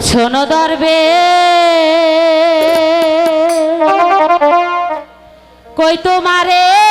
শোনো দরবে। কই তোমারে?